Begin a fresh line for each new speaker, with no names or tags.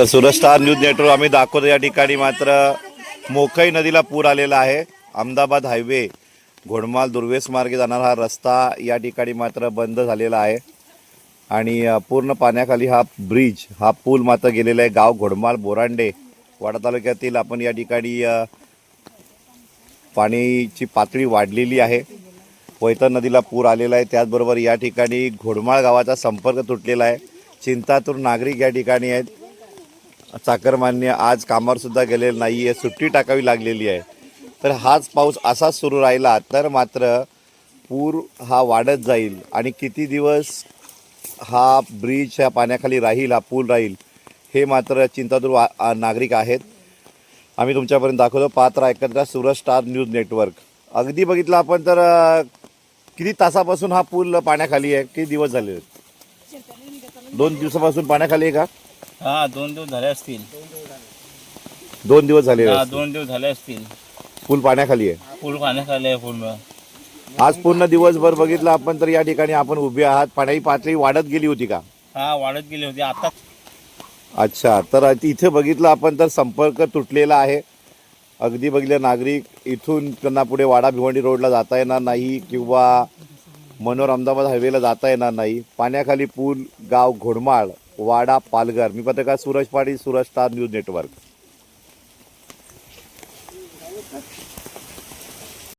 तर Surat news network आम्ही दाखवतो या ठिकाणी मात्र मोकई नदीला पूर आलेला आहे. अहमदाबाद हायवे घोडमाल दुर्वेस मार्गे जाणारा हा रस्ता या ठिकाणी मात्र बंद झालेला आहे. आणि पूर्ण पाण्याखाली हा ब्रिज हा पूल मात्र गेलेला आहे. गाव घोडमाल बोरांडे वाडा तालुक्यातील आपण या ठिकाणी पाणीची पाण्याची पातळी वाढलेली आहे. वैतन नदीला पूर आलेला आहे. त्याचबरोबर या ठिकाणी घोडमाळ गावाचा संपर्क तुटलेला आहे. चिंतातूर नागरिक या ठिकाणी आहेत. चाकरमान्य आज कामावर सुद्धा गेलेलं नाही आहे सुट्टी टाकावी लागलेली आहे. तर हाच पाऊस असाच सुरू राहिला तर मात्र पूर हा वाढत जाईल आणि किती दिवस हा ब्रिज ह्या पाण्याखाली राहील हा पूल राहील हे मात्र चिंतादूर वा नागरिक आहेत. आम्ही तुमच्यापर्यंत दाखवतो पात्र ऐकत सूरज सुरत स्टार न्यूज नेटवर्क. अगदी बघितलं आपण तर किती तासापासून हा पूल पाण्याखाली आहे किती दिवस झाले? दोन दिवसापासून पाण्याखाली आहे का?
हा दोन दिवस झाले असतील.
दोन दिवस झाले
हा दोन दिवस झाले असतील.
पूल पाण्याखाली आहे.
पूल पाण्याखाली आहे पूर्ण.
आज पूर्ण दिवसभर बघितलं आपण तर या ठिकाणी आपण उभे आहात. पाण्याची पातळी वाढत गेली होती का?
हा वाढत गेली होती. आता
अच्छा तर इथे बघितलं आपण तर संपर्क तुटलेला आहे. अगदी बघितलं नागरिक इथून त्यांना पुढे वाडा भिवंडी रोडला जाता येणार नाही किंवा मनोर अहमदाबाद हायवेला जाता येणार नाही. पाण्याखाली पूल गाव घोडमाळ. वाडा पालघर. मी पत्रकार Suraj Patil Suraj star news network.